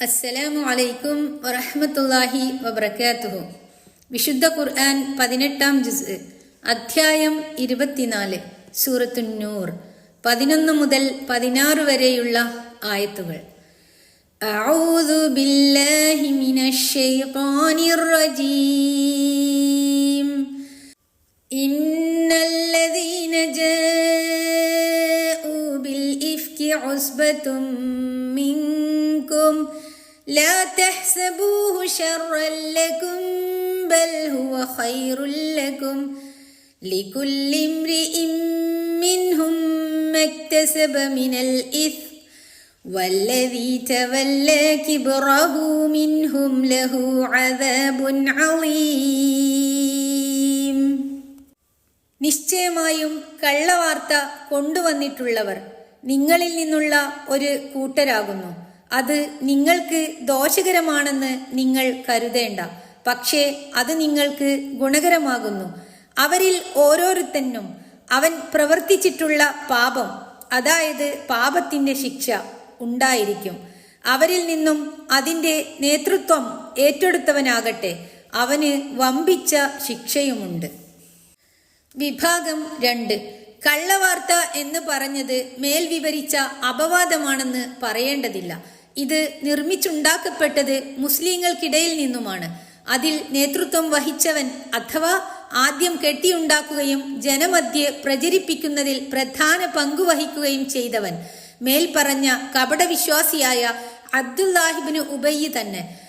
അസ്സലാമു അലൈക്കും വറഹ്മത്തുള്ളാഹി വബർക്കാത്തുഹു വിശുദ്ധ ഖുർആൻ പതിനെട്ടാം ജുസ് അധ്യായം ഇരുപത്തിനാല് സൂറത്തുന്നൂർ പതിനൊന്ന് മുതൽ പതിനാറ് വരെയുള്ള ആയത്തുകൾ أعوذ بالله من الشيطان الرجيم إن الذين جاءوا بالإفك عصبة منكم لا تحسبوه شرا لكم بل هو خير لكم لكل امرئ منهم ما اكتسب من الإثم والذي تولى كبره منهم له عذاب عظيم നിശ്ചയമായും കള്ളവാർത്ത കൊണ്ടുവന്നിട്ടുള്ളവർ നിങ്ങളിൽ നിന്നുള്ള ഒരു കൂട്ടരാകുന്നു അത് നിങ്ങൾക്ക് ദോഷകരമാണെന്ന് നിങ്ങൾ കരുതേണ്ട. പക്ഷേ അത് നിങ്ങൾക്ക് ഗുണകരമാകുന്നു. അവരിൽ ഓരോരുത്തനും അവൻ പ്രവർത്തിച്ചിട്ടുള്ള പാപം അതായത് പാപത്തിന്റെ ശിക്ഷ ഉണ്ടായിരിക്കും. അവരിൽ നിന്നും അതിന്റെ നേതൃത്വം ഏറ്റെടുത്തവനാകട്ടെ. അവന് വമ്പിച്ച ശിക്ഷയുമുണ്ട്. വിഭാഗം രണ്ട്. കള്ളവാർത്ത എന്ന് പറഞ്ഞത് മേൽ വിവരിച്ച അപവാദമാണെന്ന് പറയേണ്ടതില്ല. ഇത് നിർമ്മിച്ചുണ്ടാക്കപ്പെട്ടത് മുസ്ലിങ്ങൾക്കിടയിൽ നിന്നുമാണ്. അതിൽ നേതൃത്വം വഹിച്ചവൻ അഥവാ ആദ്യം കെട്ടിയുണ്ടാക്കുകയും ജനമധ്യെ പ്രചരിപ്പിക്കുന്നതിൽ പ്രധാന പങ്കുവഹിക്കുകയും ചെയ്തവൻ. മേൽപ്പറഞ്ഞ പറഞ്ഞ കപടവിശ്വാസിയായ അബ്ദുല്ലാഹിബിന് ഉബയ്യ് തന്നെ.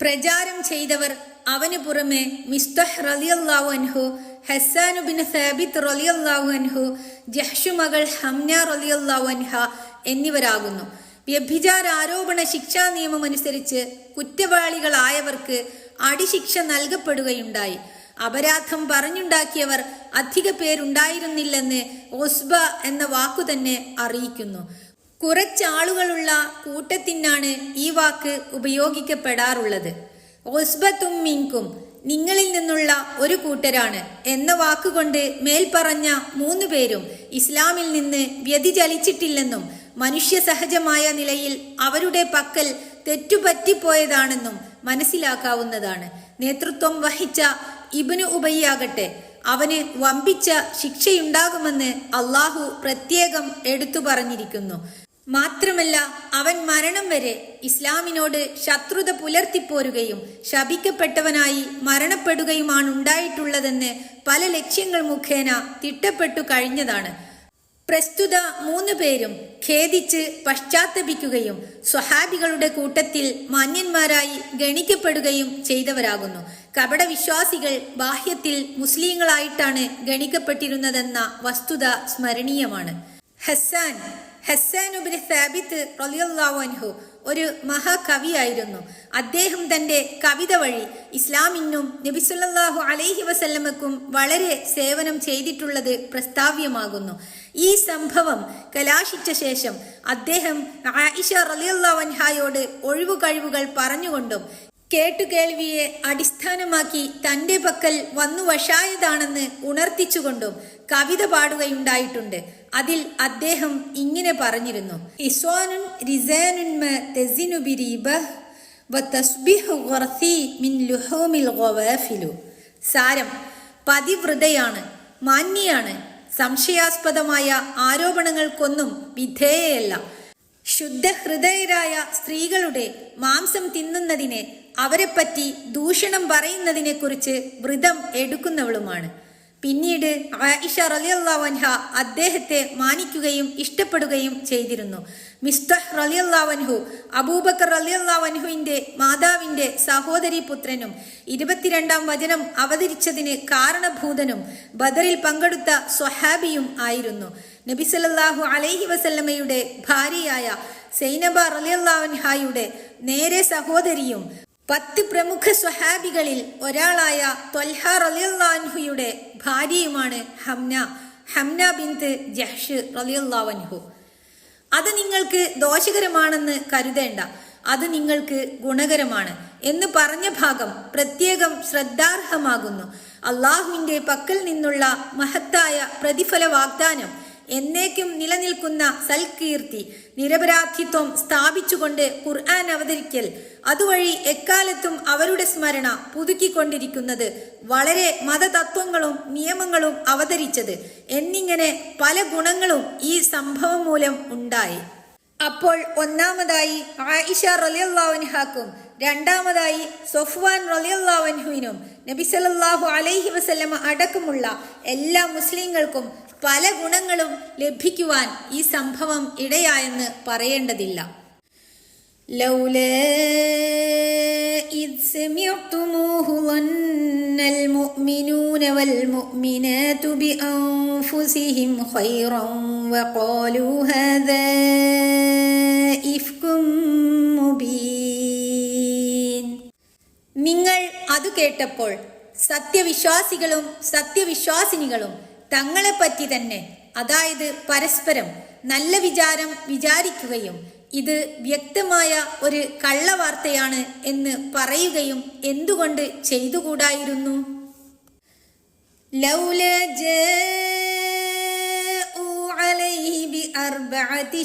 പ്രചാരം ചെയ്തവർ അവന് പുറമെ മിസ്തഹ് റലിയല്ലാഹു അൻഹു ഹസാനു സാബിത്ത് റലിയല്ലാഹു അൻഹു ജഹ്ഷു മകൾ ഹംന റലിയല്ലാഹു അൻഹ എന്നിവരാകുന്നു. വ്യഭിചാര ആരോപണ ശിക്ഷാ നിയമം അനുസരിച്ച് കുറ്റവാളികളായവർക്ക് അടിശിക്ഷ നൽകപ്പെടുകയുണ്ടായി. അപരാധം പറഞ്ഞുണ്ടാക്കിയവർ അധിക പേരുണ്ടായിരുന്നില്ലെന്ന് ഒസ്ബ എന്ന വാക്കു തന്നെ അറിയിക്കുന്നു കുറച്ചാളുകളുള്ള കൂട്ടത്തിനാണ് ഈ വാക്ക് ഉപയോഗിക്കപ്പെടാറുള്ളത്. ഒസ്ബത്തും മിങ്കും നിങ്ങളിൽ നിന്നുള്ള ഒരു കൂട്ടരാണ് എന്ന വാക്കുകൊണ്ട് മേൽപ്പറഞ്ഞ മൂന്ന് പേരും ഇസ്ലാമിൽ നിന്ന് വ്യതിചലിച്ചിട്ടില്ലെന്നും മനുഷ്യ സഹജമായ നിലയിൽ അവരുടെ പക്കൽ തെറ്റുപറ്റിപ്പോയതാണെന്നും മനസ്സിലാക്കാവുന്നതാണ്. നേതൃത്വം വഹിച്ച ഇബിന് ഉബയ്യാകട്ടെ അവന് വമ്പിച്ച ശിക്ഷയുണ്ടാകുമെന്ന് അള്ളാഹു പ്രത്യേകം എടുത്തു പറഞ്ഞിരിക്കുന്നു. മാത്രമല്ല അവൻ മരണം വരെ ഇസ്ലാമിനോട് ശത്രുത പുലർത്തിപ്പോരുകയും ശപിക്കപ്പെട്ടവനായി മരണപ്പെടുകയുമാണ് ഉണ്ടായിട്ടുള്ളതെന്ന് പല ലക്ഷ്യങ്ങൾ മുഖേന തിട്ടപ്പെട്ടു കഴിഞ്ഞതാണ്. പ്രസ്തുത മൂന്ന് പേരും ഖേദിച്ച് പശ്ചാത്തപിക്കുകയും സ്വഹാബികളുടെ കൂട്ടത്തിൽ മാന്യന്മാരായി ഗണിക്കപ്പെടുകയും ചെയ്തവരാകുന്നു. കപട വിശ്വാസികൾ ബാഹ്യത്തിൽ മുസ്ലിങ്ങളായിട്ടാണ് ഗണിക്കപ്പെട്ടിരുന്നതെന്ന വസ്തുത സ്മരണീയമാണ്. ഹസ്സാൻ ഉബിന് സാബിത്ത് റലിയല്ലാഹു അൻഹു ഒരു മഹാകവിയായിരുന്നു. അദ്ദേഹം തന്റെ കവിത വഴി ഇസ്ലാമിനും നബിസുല്ലാഹു അലൈഹി വസല്ലമക്കും വളരെ സേവനം ചെയ്തിട്ടുള്ളത് പ്രസ്താവ്യമാകുന്നു. ഈ സംഭവം കലാശിച്ച ശേഷം അദ്ദേഹം ആയിഷ റലിയല്ലാഹു അൻഹായോട് ഒഴിവു കഴിവുകൾ പറഞ്ഞുകൊണ്ടും കേട്ടുകേൾവിയെ അടിസ്ഥാനമാക്കി തന്റെ പക്കൽ വന്നു വഷായതാണെന്ന് ഉണർത്തിച്ചുകൊണ്ടും കവിത പാടുകയുണ്ടായിട്ടുണ്ട്. അതിൽ അദ്ദേഹം ഇങ്ങനെ പറഞ്ഞിരുന്നു. ഇസ്വാനുൻ മിൻ സാരം പതിവ്രതയാണ് മാന്യയാണ് സംശയാസ്പദമായ ആരോപണങ്ങൾക്കൊന്നും വിധേയയല്ല. ശുദ്ധഹൃദയരായ സ്ത്രീകളുടെ മാംസം തിന്നുന്നതിനെ അവരെപ്പറ്റി ദൂഷണം പറയുന്നതിനെക്കുറിച്ച് വ്രതം എടുക്കുന്നവളുമാണ്. പിന്നീട് ആയിഷ റലിയല്ലാവൻഹ അദ്ദേഹത്തെ മാനിക്കുകയും ഇഷ്ടപ്പെടുകയും ചെയ്തിരുന്നു. മിസ്തഹ് റലിയല്ലാവൻഹു അബൂബക്കർ റലിയല്ലാവൻഹുവിന്റെ മാതാവിന്റെ സഹോദരി പുത്രനും ഇരുപത്തിരണ്ടാം വചനം അവതരിച്ചതിന് കാരണഭൂതനും ബദറിൽ പങ്കെടുത്ത സ്വഹാബിയും ആയിരുന്നു. നബിസലല്ലാഹു അലൈഹി വസല്ലമയുടെ ഭാര്യയായ സൈനബ റലിയല്ലാവൻഹായുടെ നേരെ സഹോദരിയും പത്ത് പ്രമുഖ സ്വഹാബികളിൽ ഒരാളായ ത്വൽഹ റലിയല്ലാൻഹുയുടെ ഭാര്യയുമാണ് ഹംന. ഹംന ബിന്ത് ജഹ്ഷ് റലിയല്ലാവൻഹു അത് നിങ്ങൾക്ക് ദോഷകരമാണെന്ന് കരുതേണ്ട. അത് നിങ്ങൾക്ക് ഗുണകരമാണ് എന്ന് പറഞ്ഞ ഭാഗം പ്രത്യേകം ശ്രദ്ധാർഹമാകുന്നു. അള്ളാഹുവിന്റെ പക്കൽ നിന്നുള്ള മഹത്തായ പ്രതിഫല വാഗ്ദാനം എന്നേക്കും നിലനിൽക്കുന്ന സൽകീർത്തി നിരപരാധിത്വം സ്ഥാപിച്ചുകൊണ്ട് ഖുർആൻ അവതരിക്കൽ. അതുവഴി എക്കാലത്തും അവരുടെ സ്മരണ പുതുക്കിക്കൊണ്ടിരിക്കുന്നത് വളരെ മതതത്വങ്ങളും നിയമങ്ങളും അവതരിച്ചത് എന്നിങ്ങനെ പല ഗുണങ്ങളും ഈ സംഭവം മൂലം ഉണ്ടായി. അപ്പോൾ ഒന്നാമതായി ആയിഷ റലിയല്ലാവൻഹാക്കും രണ്ടാമതായി സൊഫ്വാൻ റലിയല്ലാവൻഹുവിനും നബി സല്ലല്ലാഹു അലൈഹി വസല്ലമ അടക്കമുള്ള എല്ലാ മുസ്ലിങ്ങൾക്കും പല ഗുണങ്ങളും ലഭിക്കുവാൻ ഈ സംഭവം ഇടയായെന്ന് പറയേണ്ടതില്ല لولا إذ سمعتموه ظن المؤمنون والمؤمنات بأنفسهم خيرا وقالوا هذا إفك مبين നിങ്ങൾ അത് കേട്ടപ്പോൾ സത്യവിശ്വാസികളും സത്യവിശ്വാസിനികളും തങ്ങളെപ്പറ്റി തന്നെ അതായത് പരസ്പരം നല്ല വിചാരം വിചാരിക്കുകയും ഇത് വ്യക്തമായ ഒരു കള്ളവാർത്തയാണ് എന്ന് പറയുകയും എന്തുകൊണ്ട് ചെയ്തുകൂടായിരുന്നു? ലൗല ജാഊ അലൈഹി ബിഅർബഅതി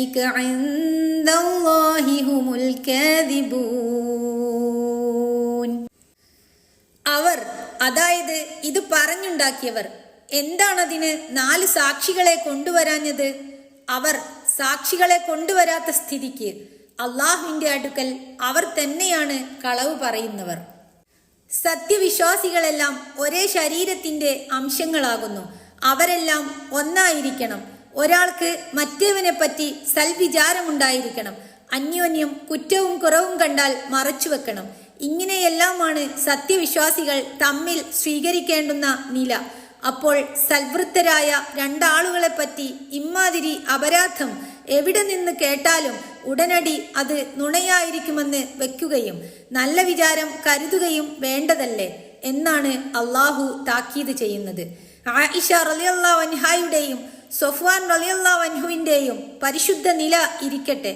فأولئك عند الله هم الكاذبون അവർ അതായത് ഇത് പറഞ്ഞുണ്ടാക്കിയവർ എന്താണതിന് നാല് സാക്ഷികളെ കൊണ്ടുവരാഞ്ഞത് അവർ സാക്ഷികളെ കൊണ്ടുവരാത്ത സ്ഥിതിക്ക് അള്ളാഹുവിന്റെ അടുക്കൽ അവർ തന്നെയാണ് കളവ് പറയുന്നവർ സത്യവിശ്വാസികളെല്ലാം ഒരേ ശരീരത്തിന്റെ അംശങ്ങളാകുന്നു അവരെല്ലാം ഒന്നായിരിക്കണം. ഒരാൾക്ക് മറ്റേവനെ പറ്റി സൽവിചാരമുണ്ടായിരിക്കണം. അന്യോന്യം കുറ്റവും കുറവും കണ്ടാൽ മറച്ചു വെക്കണം ഇങ്ങനെയെല്ലാമാണ് സത്യവിശ്വാസികൾ തമ്മിൽ സ്വീകരിക്കേണ്ടുന്ന നില. അപ്പോൾ സൽവൃത്തരായ രണ്ടാളുകളെ പറ്റി ഇമ്മാതിരി അപരാധം എവിടെ നിന്ന് കേട്ടാലും ഉടനടി അത് നുണയായിരിക്കുമെന്ന് വെക്കുകയും നല്ല വിചാരം കരുതുകയും വേണ്ടതല്ലേ? എന്നാണ് അള്ളാഹു താക്കീത് ചെയ്യുന്നത്. ആയിഷ റലിയല്ലാ വൻഹായുടെയും സൊഫ്വാൻ റലിയല്ലാ വൻഹുവിന്റെയും പരിശുദ്ധ നില ഇരിക്കട്ടെ.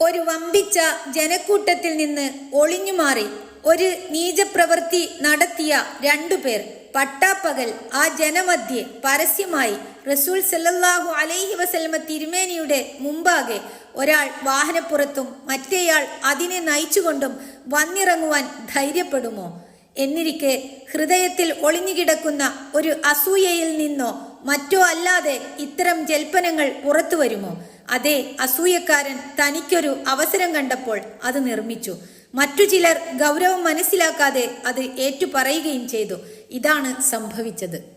ഒരു വമ്പിച്ച ജനക്കൂട്ടത്തിൽ നിന്ന് ഒളിഞ്ഞു മാറി ഒരു നീചപ്രവൃത്തി നടത്തിയ രണ്ടുപേർ പട്ടാപ്പകൽ ആ ജനമധ്യെ പരസ്യമായി റസൂൽ സല്ലല്ലാഹു അലൈഹി വസല്ലമ തിരുമേനിയുടെ മുമ്പാകെ ഒരാൾ വാഹനപ്പുറത്തും മറ്റേയാൾ അതിനെ നയിച്ചുകൊണ്ടും വന്നിറങ്ങുവാൻ ധൈര്യപ്പെടുമോ? എന്നിരിക്കെ ഹൃദയത്തിൽ ഒളിഞ്ഞുകിടക്കുന്ന ഒരു അസൂയയിൽ നിന്നോ മറ്റോ അല്ലാതെ ഇത്തരം ജൽപ്പനങ്ങൾ പുറത്തു വരുമോ? അതെ അസൂയക്കാരൻ തനിക്കൊരു അവസരം കണ്ടപ്പോൾ അത് നിർമ്മിച്ചു. മറ്റു ചിലർ ഗൗരവം മനസ്സിലാക്കാതെ അത് ഏറ്റുപറയുകയും ചെയ്തു. ഇതാണ് സംഭവിച്ചത്.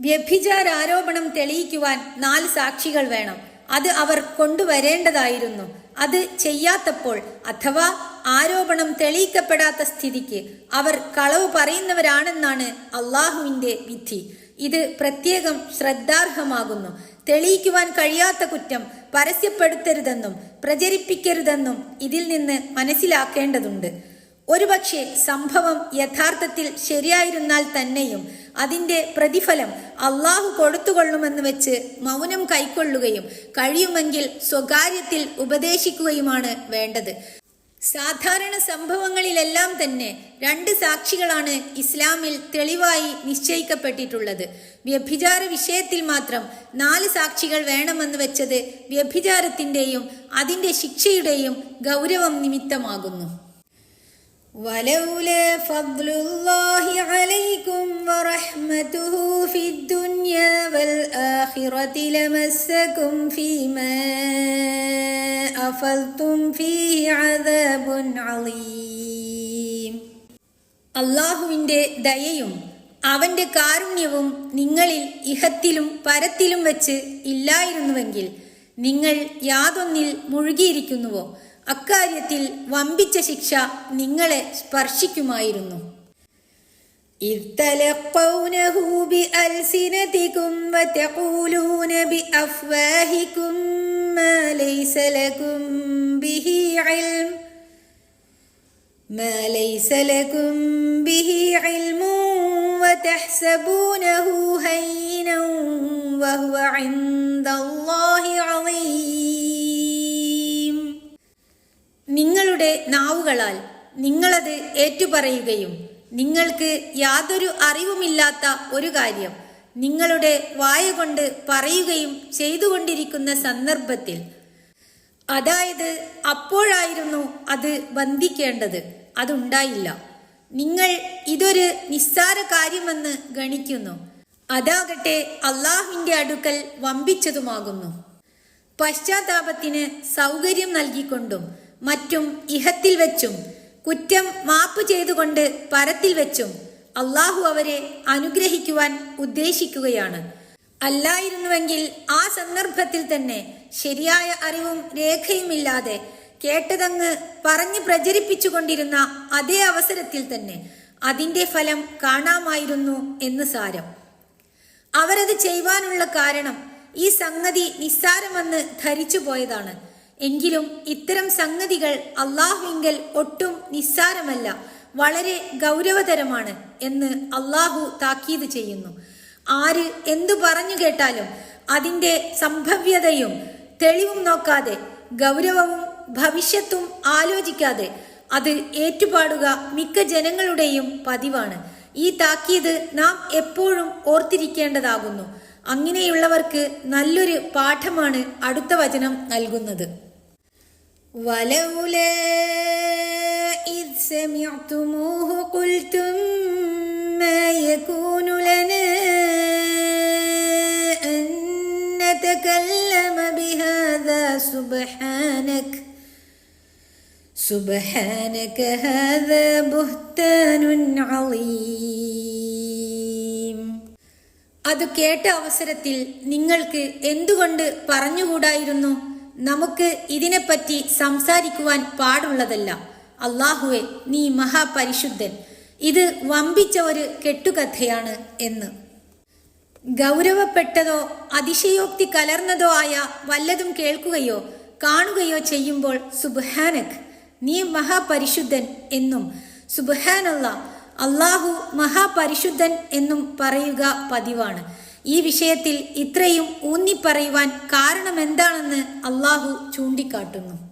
വ്യഭിചാരോപണം തെളിയിക്കുവാൻ നാല് സാക്ഷികൾ വേണം. അത് അവർ കൊണ്ടുവരേണ്ടതായിരുന്നു. അത് ചെയ്യാത്തപ്പോൾ അഥവാ ആരോപണം തെളിയിക്കപ്പെടാത്ത സ്ഥിതിക്ക് അവർ കളവ് പറയുന്നവരാണെന്നാണ് അള്ളാഹുവിന്റെ വിധി. ഇത് പ്രത്യേകം ശ്രദ്ധാർഹമാകുന്നു. തെളിയിക്കുവാൻ കഴിയാത്ത കുറ്റം പരസ്യപ്പെടുത്തരുതെന്നും പ്രചരിപ്പിക്കരുതെന്നും ഇതിൽ നിന്ന് മനസ്സിലാക്കേണ്ടതുണ്ട്. ഒരുപക്ഷെ സംഭവം യഥാർത്ഥത്തിൽ ശരിയായിരുന്നാൽ തന്നെയും അതിന്റെ പ്രതിഫലം അള്ളാഹു കൊടുത്തുകൊള്ളുമെന്ന് വെച്ച് മൗനം കൈക്കൊള്ളുകയും കഴിയുമെങ്കിൽ സ്വകാര്യത്തിൽ ഉപദേശിക്കുകയുമാണ് വേണ്ടത്. സാധാരണ സംഭവങ്ങളിലെല്ലാം തന്നെ രണ്ട് സാക്ഷികളാണ് ഇസ്ലാമിൽ തെളിവായി നിശ്ചയിക്കപ്പെട്ടിട്ടുള്ളത്. വ്യഭിചാര വിഷയത്തിൽ മാത്രം നാല് സാക്ഷികൾ വേണമെന്ന് വെച്ചത് വ്യഭിചാരത്തിന്റെയും അതിന്റെ ശിക്ഷയുടെയും ഗൗരവം നിമിത്തമാകുന്നു. ولولا فضل الله عليكم ورحمته في الدنيا والآخرة لمسكم فيما أفضتم فيه عذاب عظيم അള്ളാഹുവിൻ്റെ ദയയും അവൻ്റെ കാരുണ്യവും നിങ്ങളിൽ ഇഹത്തിലും പരത്തിലും വെച്ച് ഇല്ലായിരുന്നുവെങ്കിൽ നിങ്ങൾ യാതൊന്നിൽ മുഴുകിയിരിക്കുന്നുവോ അക്കാര്യത്തിൽ വമ്പിച്ച ശിക്ഷ നിങ്ങളെ സ്പർശിക്കുമായിരുന്നു إذ تلقونه بألسنتكم وتقولون بأفواهكم ما ليس لكم به علم ما ليس لكم به علم وتحسبونه هينا وهو عند الله عظيم നിങ്ങളുടെ നാവുകളാൽ നിങ്ങളത് ഏറ്റുപറയുകയും നിങ്ങൾക്ക് യാതൊരു അറിവുമില്ലാത്ത ഒരു കാര്യം നിങ്ങളുടെ വായ കൊണ്ട് പറയുകയും ചെയ്തുകൊണ്ടിരിക്കുന്ന സന്ദർഭത്തിൽ അതായത് അപ്പോഴായിരുന്നു അത് ബന്ധിക്കേണ്ടത്. അതുണ്ടായില്ല. നിങ്ങൾ ഇതൊരു നിസ്സാര കാര്യമെന്ന് ഗണിക്കുന്നു. അതാകട്ടെ അള്ളാഹുവിന്റെ അടുക്കൽ വമ്പിച്ചതുമാകുന്നു. പശ്ചാത്താപത്തിന് സൗകര്യം നൽകിക്കൊണ്ടും മറ്റും ഇഹത്തിൽ വെച്ചും കുറ്റം മാപ്പ് ചെയ്തുകൊണ്ട് പരത്തിൽ വെച്ചും അള്ളാഹു അവരെ അനുഗ്രഹിക്കുവാൻ ഉദ്ദേശിക്കുകയാണ്. അല്ലായിരുന്നുവെങ്കിൽ ആ സന്ദർഭത്തിൽ തന്നെ ശരിയായ അറിവും രേഖയുമില്ലാതെ കേട്ടതങ്ങ് പറഞ്ഞു പ്രചരിപ്പിച്ചുകൊണ്ടിരുന്ന അതേ അവസരത്തിൽ തന്നെ അതിന്റെ ഫലം കാണാമായിരുന്നു എന്ന് സാരം. അവരത് ചെയ്യുവാനുള്ള കാരണം ഈ സംഗതി നിസ്സാരമെന്ന് ധരിച്ചു പോയതാണ് എങ്കിലും ഇത്തരം സംഗതികൾ അള്ളാഹുവിങ്കൽ ഒട്ടും നിസ്സാരമല്ല വളരെ ഗൗരവതരമാണ് എന്ന് അള്ളാഹു താക്കീത് ചെയ്യുന്നു. ആര് എന്തു പറഞ്ഞു കേട്ടാലും അതിന്റെ സംഭവ്യതയും തെളിവും നോക്കാതെ ഗൗരവവും ഭവിഷ്യത്തും ആലോചിക്കാതെ അത് ഏറ്റുപാടുക മിക്ക ജനങ്ങളുടെയും പതിവാണ്. ഈ താക്കീത് നാം എപ്പോഴും ഓർത്തിരിക്കേണ്ടതാകുന്നു. അങ്ങനെയുള്ളവർക്ക് നല്ലൊരു പാഠമാണ് അടുത്ത വചനം നൽകുന്നത്. ولولا إذ سمعتموه قلتم ما يكون لنا أن نتكلم بهذا سبحانك سبحانك هذا بهتان عظيم അത് കേട്ട അവസരത്തിൽ നിങ്ങൾക്ക് എന്തുകൊണ്ട് പറഞ്ഞുകൂടായിരുന്നു നമുക്ക് ഇതിനെപ്പറ്റി സംസാരിക്കുവാൻ പാടുള്ളതല്ല. അള്ളാഹുവെ നീ മഹാപരിശുദ്ധൻ. ഇത് വമ്പിച്ച ഒരു കെട്ടുകഥയാണ് എന്ന്. ഗൗരവപ്പെട്ടതോ അതിശയോക്തി കലർന്നതോ ആയ വല്ലതും കേൾക്കുകയോ കാണുകയോ ചെയ്യുമ്പോൾ സുബ്ഹാനക് നീ മഹാപരിശുദ്ധൻ എന്നും സുബ്ഹാനല്ല അള്ളാഹു മഹാപരിശുദ്ധൻ എന്നും പറയുക പതിവാണ്. ഈ വിഷയത്തിൽ ഇത്രയും ഊന്നിപ്പറയുവാൻ കാരണമെന്താണെന്ന് അള്ളാഹു ചൂണ്ടിക്കാട്ടുന്നു.